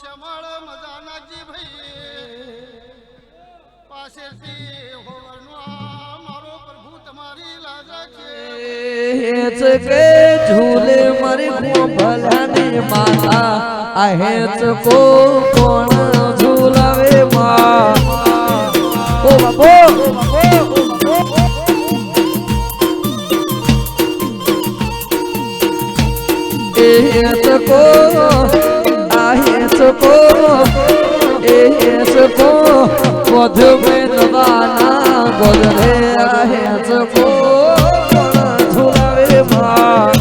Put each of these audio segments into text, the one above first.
શ્યામળ મજા નાખજી ભાઈ. પાસેથી હોવરનો મારો પ્રભુ તમારી લાજ હેચ કે ઝૂલે મારી ભલાની માતા. આ હેચ કો કોણ ઝૂલાવે માં? ઓ બાપો! એ હેચ કો આ હેચ કો એ હેચ કો વધુ મેં નવાના આ હેચ કો માં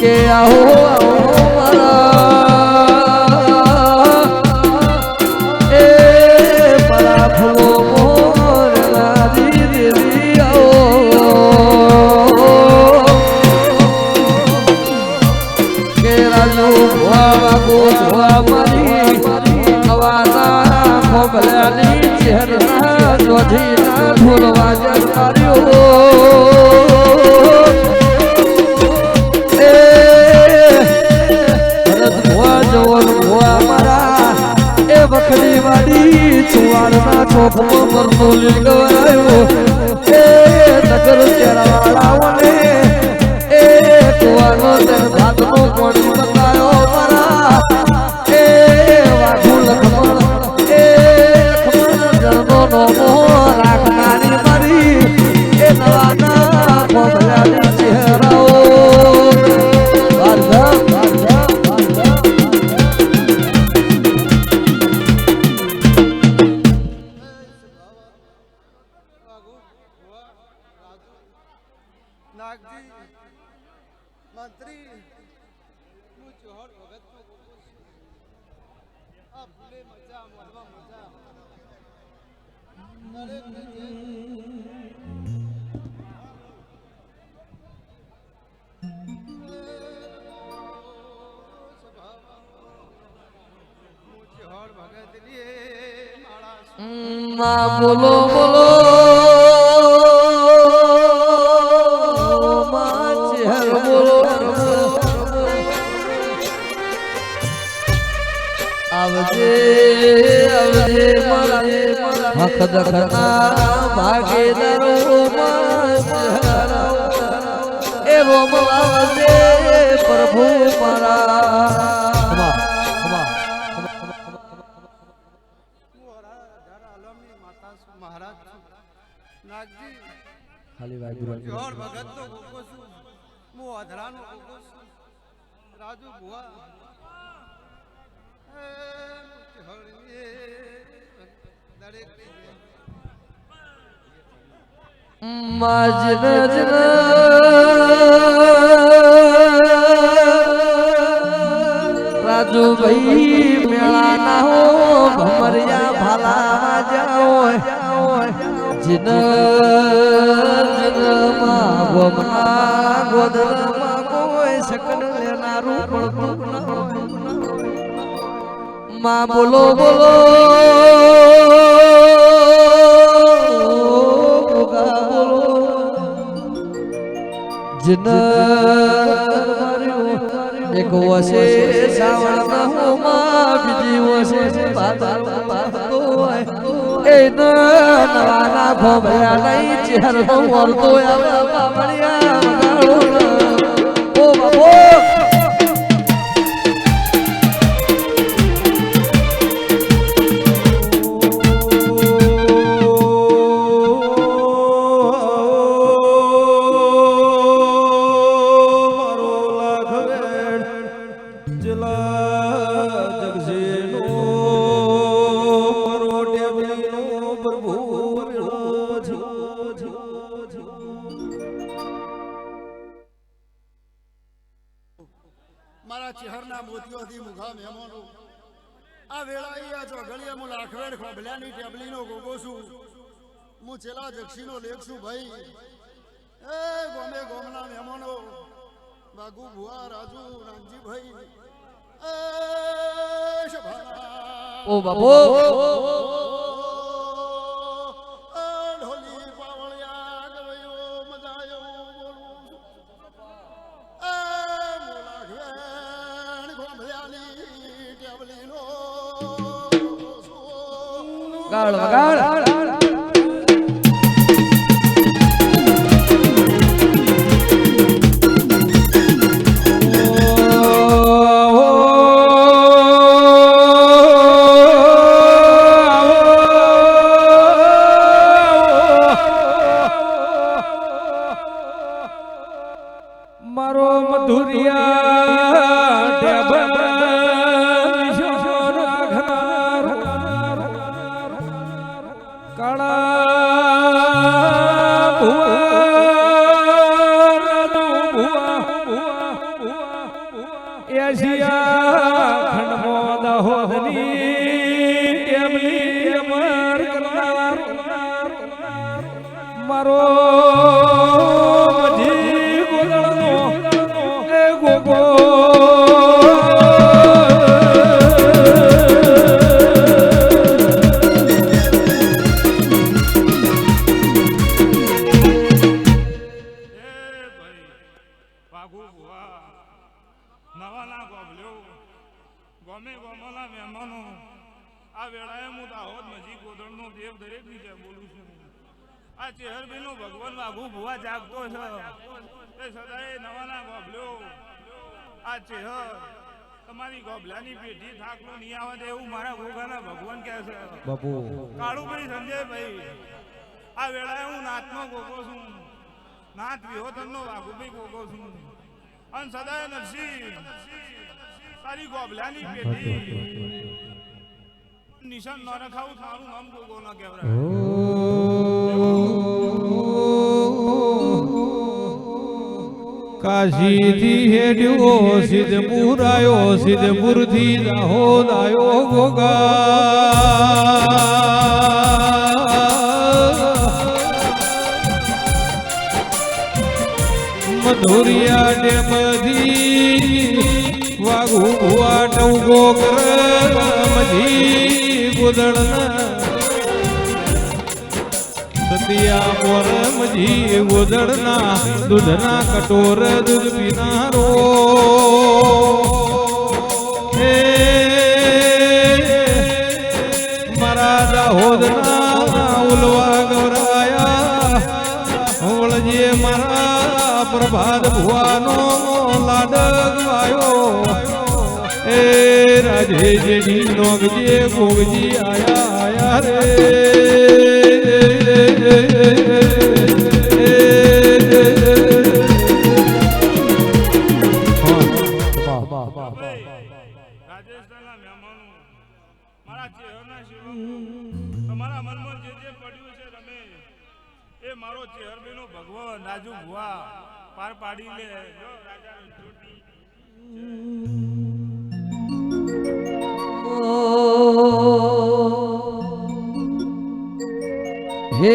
કે આહો ઢોલ વાજન કર્યો એ એ નગર ચેરાવાળાઓને નાગજી મંત્રી હું ચોહર ભગત આ ફૂલે મજા મોઢમાં મજા. બોલો બોલો. હક દખના ભાગીદારો એ રોમ આવજે પ્રભુ મારા. રાજા ખાલી વાગ્યું છું. હું અધરાનો છું. ભુવા. એ જોહર એ દરેકની જેમ. રાજુ ભાઈ મેળા ના હો ભમરિયા ભાલા જાઓ જીન જીનમાં ગોમના ગોદરમાં કોઈ શકન લેનારું પડતું ન હોયમાં બોલો બોલો ગોગા બોલો જન એક વસે સાવણ હોમાં બીજી વસે પાદર પાતો એ નવાના ભોભયા નહીં ચહેર નો વરતો આવે બાબડિયા હું છેલ્લા જક્ષીનો લેખ છું ભાઈ. એ ગોમે ગોમના મહેમાનો બાગુ ભુવા રાજુ રામજી ભાઈ ઓ બાબો Oh. મારા ગોગાના ભગવાન કહે છે. બાપુ. કાળુભાઈ સંજયભાઈ આ વેળાએ હું નાથનો ગોગો છું. નાથ વિહોતનનો વાઘુભાઈ ગોગો છું. અને સદાય નરસિંહ તારી ગોબલાની પેટી. નિશાન ન રખાવું તારું નામ ગોગો ન કહેવાય કાશીથી હેડ્યો સિદ્ધપુર આયો સિદ્ધપુરથી દાહોદ આયો ગોગા મધુરિયા ડેમથી વાઘુ ભુવા ટવગો કર મજી ગોદળના સતિયા મોરમજી ગોદડના, દૂધના કટોર દૂધ પીનારો. મારા દાહોદના ઉલવા ગવરાયા વળજે મારા પ્રભાત ભુવાનો લાડક વાયો એ રાજે જેડી નોગજે ગોગજી આયા આયા રે. પાડી લે જો રાજા હે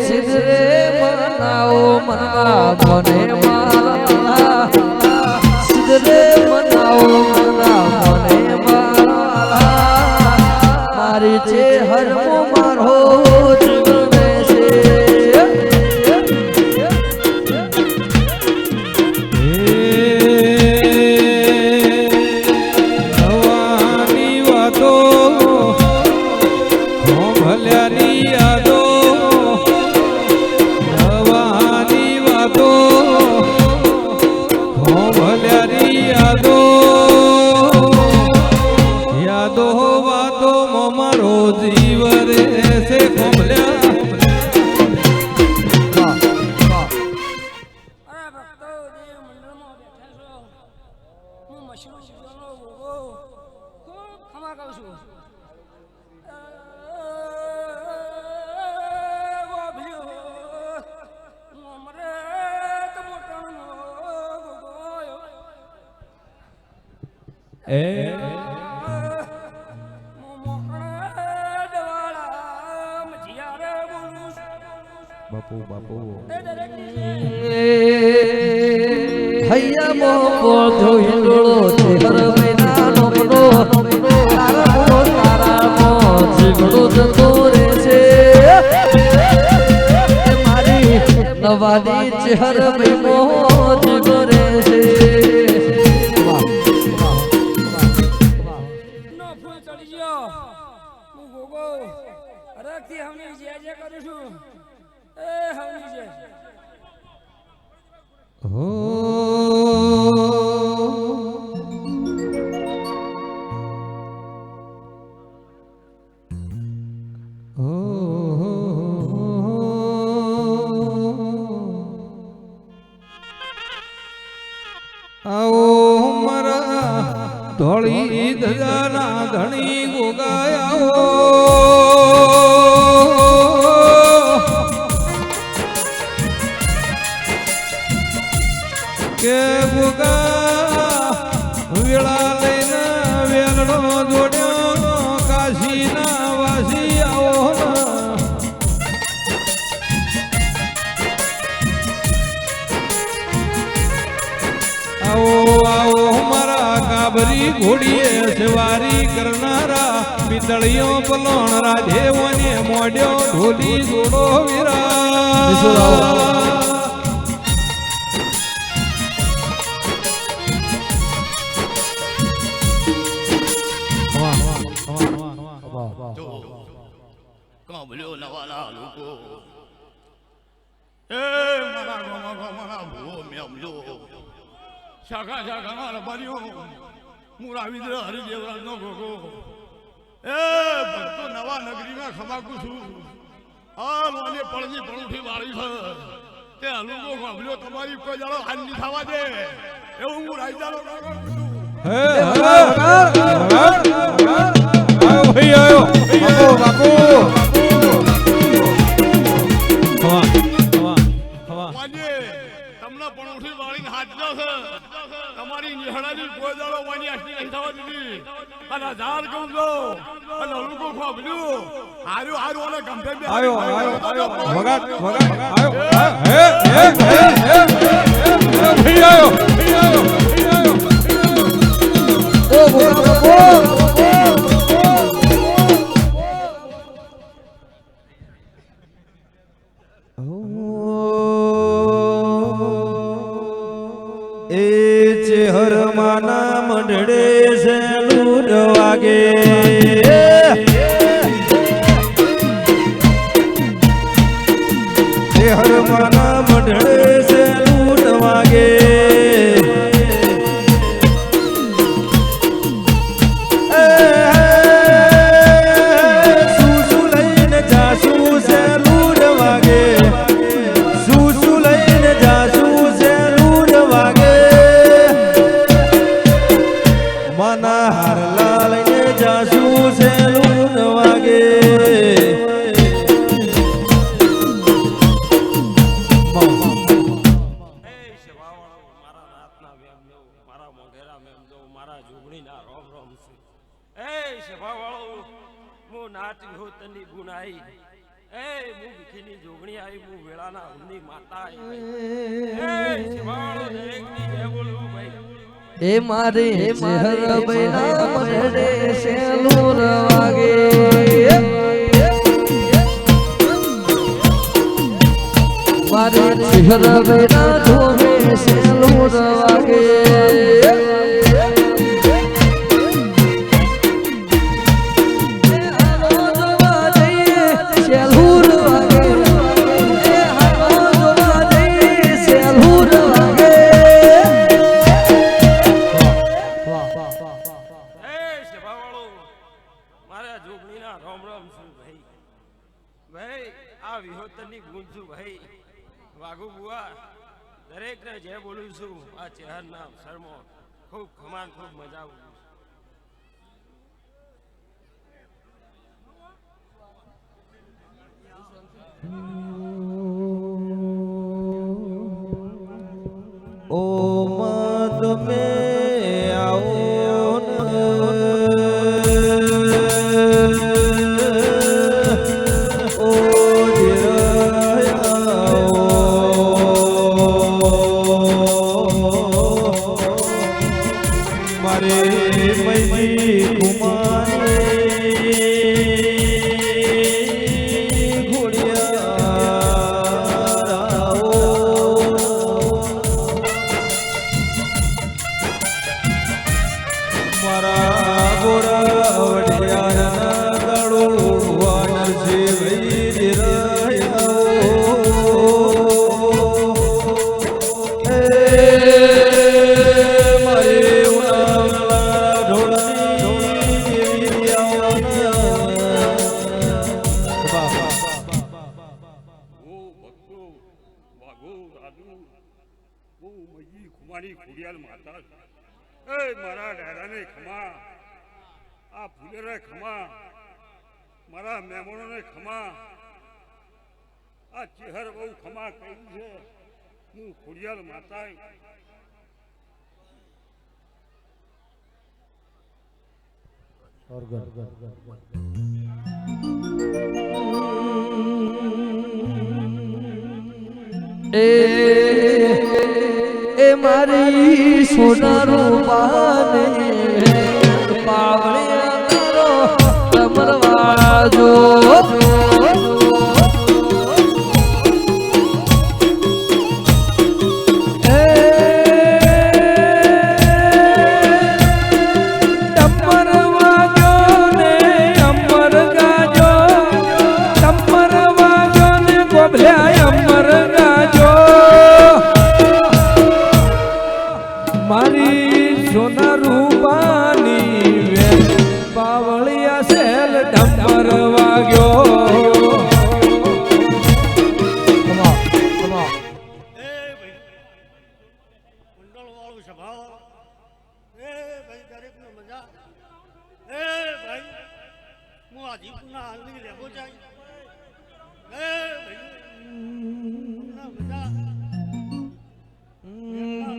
સિદ્ધરે મનાવો મના કોને એ. બાપુ બાપુ. હૈયા મોકો ધોઈડો તેહર મહિના નોમનો તારા તારા મો જીગડો જતો રે છે. મારી નવાની ચહેર આવો પિતળીઓ પલોણ રાધેવને મોડ્યો ઢોલી જોડો વિરા શાખા રબારીઓ. મુરા વિદ્ર હરિદેવરાજ નો ગોગો. એ ભક્તો નવા નગરીમાં ખમાકુ છું આ મને પડજી પણુઠી વાળી છે તે હલુકો કાંબલ્યો તમારી કોઈ જાણો હાલ નહીં થવા દે એવું હું રાઈજાનો કાગળ છું હે આયો તમને પણ ઉઠી વાળીને હાચલો છે તમારી નિહળાની ગોદાળો માની આખી નહીં થવા દીધી. અને હજાર કહું તો અને લોકો ખોબલ્યું. હાર્યું હાર્યું અને ગંભીર આવ્યો આવ્યો આવ્યો ભગત ભગત. આવ્યો હે હે હે. મારા રોમ રોમ છે. એ શિવાવાળો હું નાચી હો તની ગુનાઈ. એ હું ભીખીની જોગણી આવી હું વેળાના હુંની માતા આવી એ શિવાવાળો દરેકની જય બોલું ભાઈ. એ મારી ચહેર બૈના મને સેલુર વાગે મારે ચહેરા બૈના ધોમે સેલુર વાગે મારા રોમ રોમ છું ભાઈ? ભાઈ, આ વિહોતરની ગુણ છું ભાઈ? વાઘુ બુઆ, દરેકને જે બોલું છું, આ ચહેર નામ શરમો ખૂબ ખમાન ખૂબ મજા આવું ઓ મદ મે મારા હું ખોડિયાલ માતા એ એ મારી સોના રૂપાને પાવળિયા કરો કમરવાજો ટપ્પર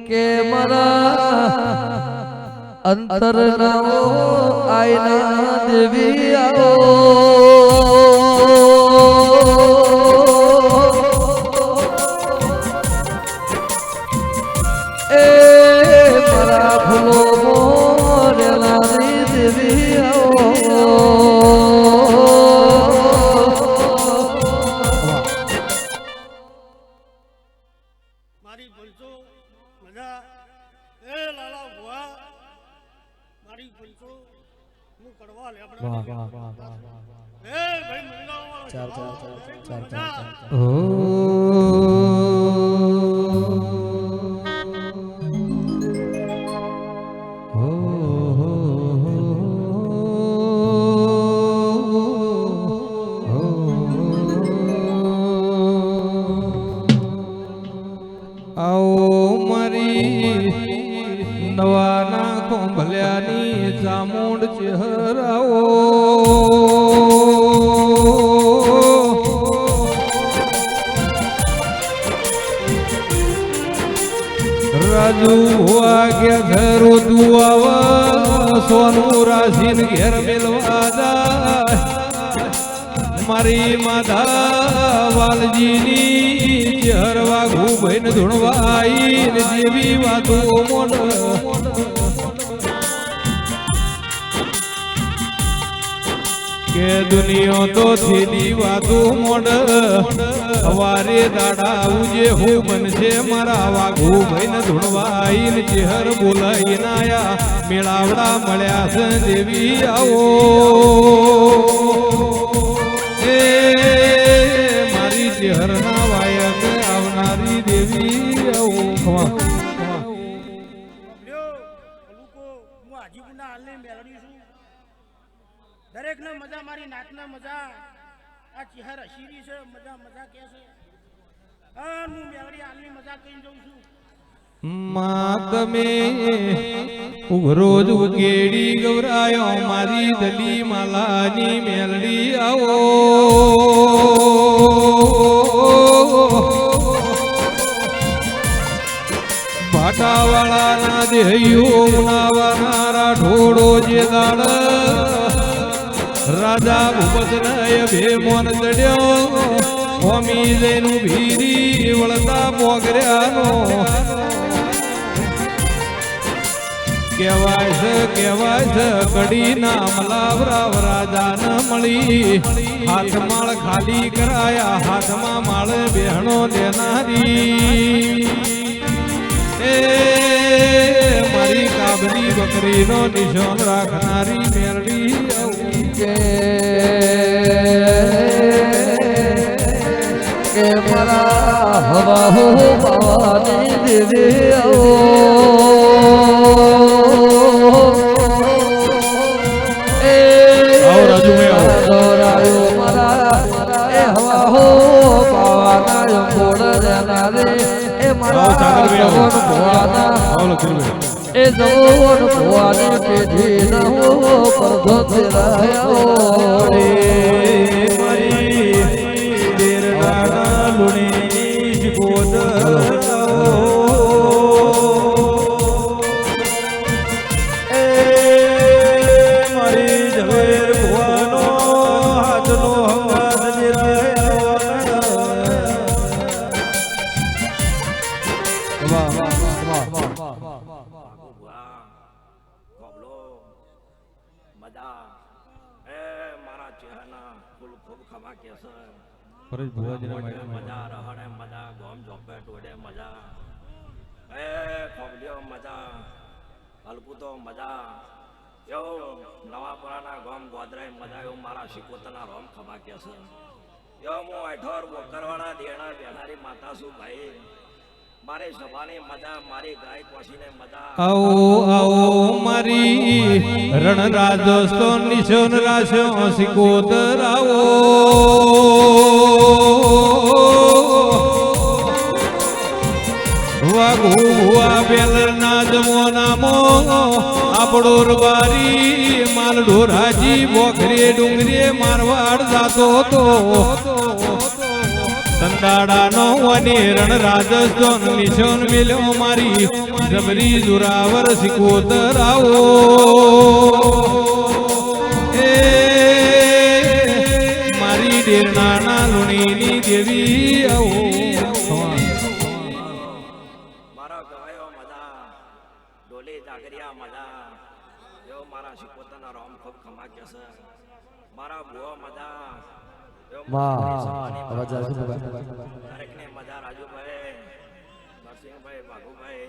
કે મારા અંતર નાઓ આયના દેવી આવો. જેવી વાતો મોડ કે દુનિયો તો થેલી વાતો મોડ સવારે દાડા ઉજે હું બનશે મારા વાઘુ ભાઈને ધૂણવાઈ ચહેર બોલાઈ નાયા મેળાવડા મળ્યા છે દેવી આવો. એ મારી ચહેરના વાયક આવનારી દેવી આવો. દરેકને મજા મારી નાચને મજા. આ ચહેર હસીરી છે, મજા મજા કે છે. હા હું મેળવી હાલની મજા કહીને જઉં છું. ઉઘરોજ ઉકેડી ગવરાયો મારી દલી માલાની મેલડી આવો. ભાટાવાળાના દેહ્યો ઉનાવાના ઢોળો જે દાડ રાજા ભૂપતનય ભે મોન ચડ્યો. હોમી જૈનું ભીરી વળતા પોગર્યાનો. કહેવાય છે કહેવાય છે, કડી ના મલાવરાવ રાજા ન મળી. હાથ માળ ખાલી કરાયા, હાથમાં માળ બહેણો દેનારી. એ મારી કાબરી બકરીનો નિશાન રાખનારી મેરડી આવું. કે કે મારા હવા હો પાવાની દીદી. મારા. ભગવાન ભગવાના એ જવન ભુવા પેઢી ના હો પરધો તેરાયો રે. મારી દેરડાના લુણી ગોદ એ છે. યમો હું અઠોર બોકરવાળા દેણા બેનારી માતા છું ભાઈ? મારે સભાની મજા મારી ગાય કોશીને મજા. આવો આવો મારી રણ રાજસ્થાન નિશોન રાશો સિકોતર આવો વાગુ ભુવા જમોનામો આપણો રબારી માલ ઢોરાજી બોખરે ડુંગરે મારવાડ જાતો હતો. સંદાડાનો અને રણ રાજસ્થાન નિશાન મિલ્યો મારી, જબરી જોરાવર સિકોતર આવો મારી ડેરનાના લુણીની દેવી આવો. ખમા કે છે મારા ભુવો મજા છે મજા. રાજુભાઈ નરસિંહભાઈ ભાગુભાઈ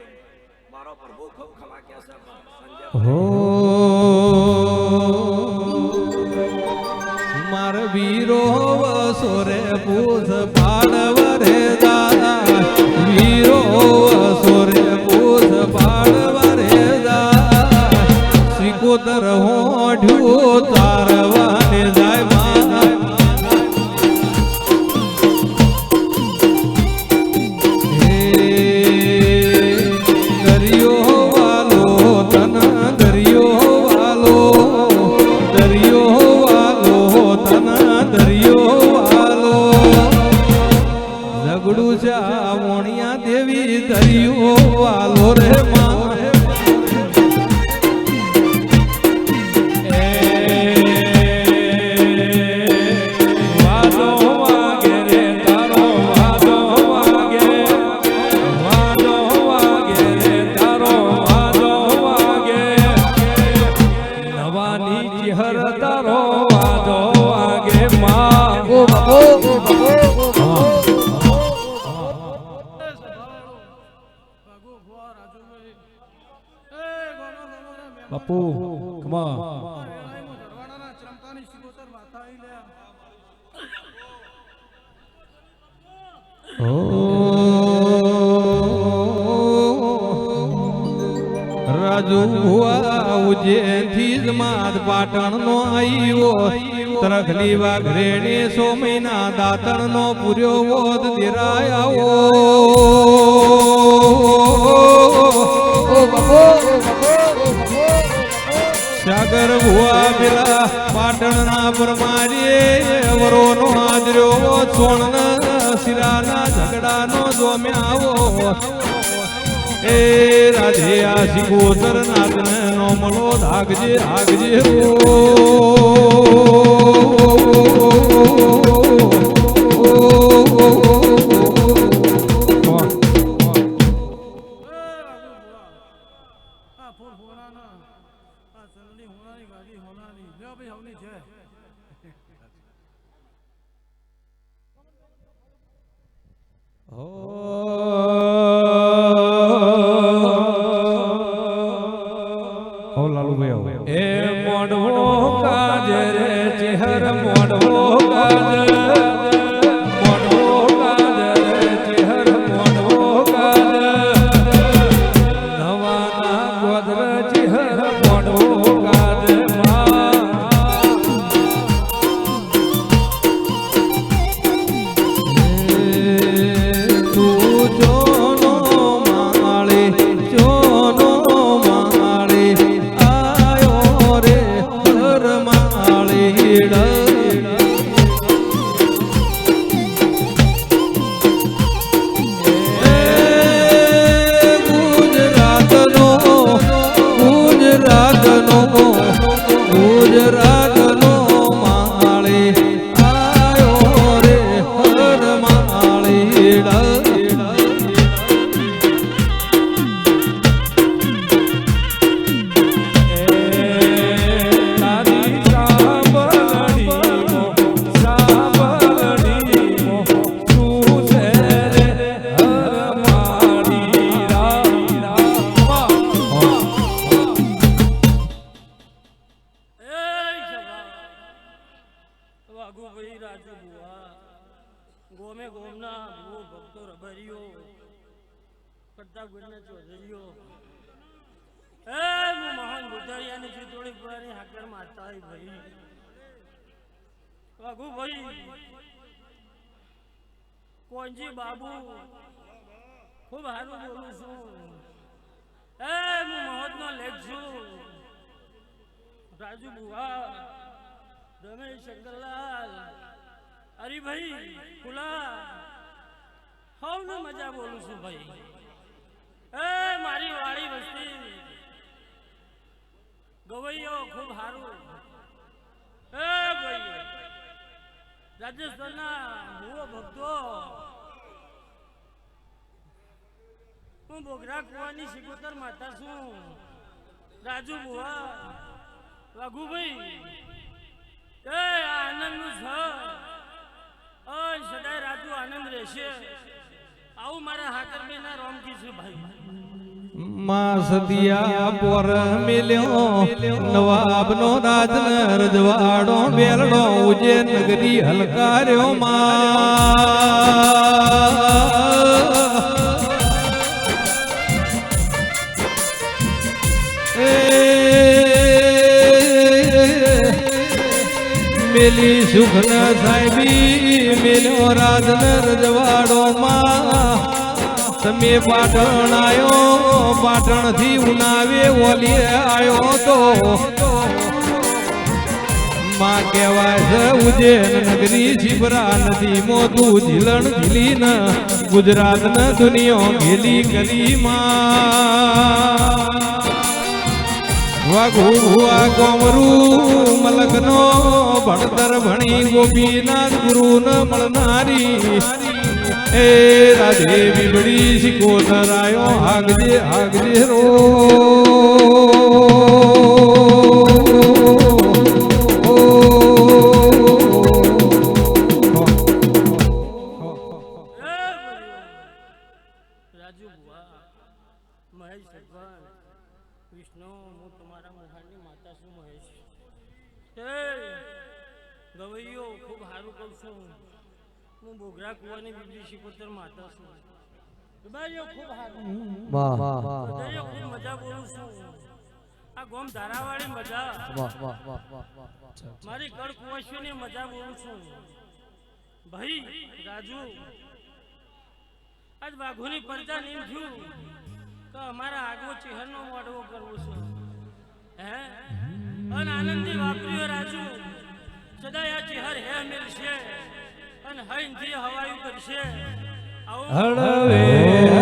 મારો પ્રભુ ખૂબ ખમા કે છે સંજયભાઈ હો બાપુ કમા રાજુ ઉજેથી જ જ પાટણ પાટણનો આવ્યો તરખલી વાઘરેણી સો મહિના દાતણનો પૂર્યો વોદ દેરાય. ઓ સાગર ભુવા પેલા પાટણના પરમારીએ વરોનો આદર્યો સોણ શિરાના ઝઘડાનો જોમ્યાવો એ રાધે આ સિકોતર નાથને નો મળો ધાગજે આગજે એ ગોમના ભૂ ભક્તો રબરિયો કરતા ગુરને ચૌધરીઓ. એ હું મહાન બુધારિયાની ચિતોડી પુરાની હાકર માતા ભાઈ વાઘુ ભાઈ કોંજી બાબુ. ખૂબ સારું બોલું છું. એ હું મહોદનો લેખ છું. રાજુ બુવા રમેશ શંકરલાલ. હરિભાઈ હવ હવને મજા બોલું છું ભાઈ. એ, મારી વાડી વસ્તી. ગવૈયો, ખૂબ સારું એ ભાઈ રાજસ્થાનના ભૂવો ભક્તો. હું બોગરા કુવાની શિકોતર માતા છું. રાજુ બુવા, વાઘુભાઈ. એ આનંદનું છ ઓય સદાય રાજુ આનંદ રહેશે. આવું મારા હાકરબેના રોમકી છે ભાઈ. માં સદિયા પોર મેલ્યો, નવાબનો રાજ રજવાડો બેલડો ઉજે નગરી હલકાર્યો માં. મેલી સુખન સાહેબી મેલ્યો રાજન રજવાડો માં. તમે પાટણ આવ્યો પાટણથી ઉનાવે ઓલી આવ્યો તો. માં કહેવાય છે, ઉજ્જૈન નગરી શિબરા નદી મોતું, ઝીલણ ઝીલી ન ગુજરાત ન દુનિયો ઘેલી કરી માં. વાઘુ ભુવા કોમરું મલકનો ભણતર ભણી ગોપીનાથ ગુરુ ન મળનારી. એ રાજે બીબડી શીખો ધરાયો, હાગજે હાગજે રો. કુવાની બીજી શિકોતર માતા છું? ભાઈઓ ખૂબ સારું વાહ. વાહ વાહ ખૂબ મજા બોલું છું. આ ગોમ ધારાવાળી મજા. વાહ વાહ વાહ વાહ મારી કળ કુવાશીઓની મજા બોલું છું. ભાઈ રાજુ આજ વાઘોની પરચા નીમ થયું. તો અમારા આગવો ચહેરનો મોડવો કરવો છે. હે? અન આનંદી વાપર્યો રાજુ. સદાય આ ચહેર હે મિલશે અને હૈનથી હવાયું કરશે હળવે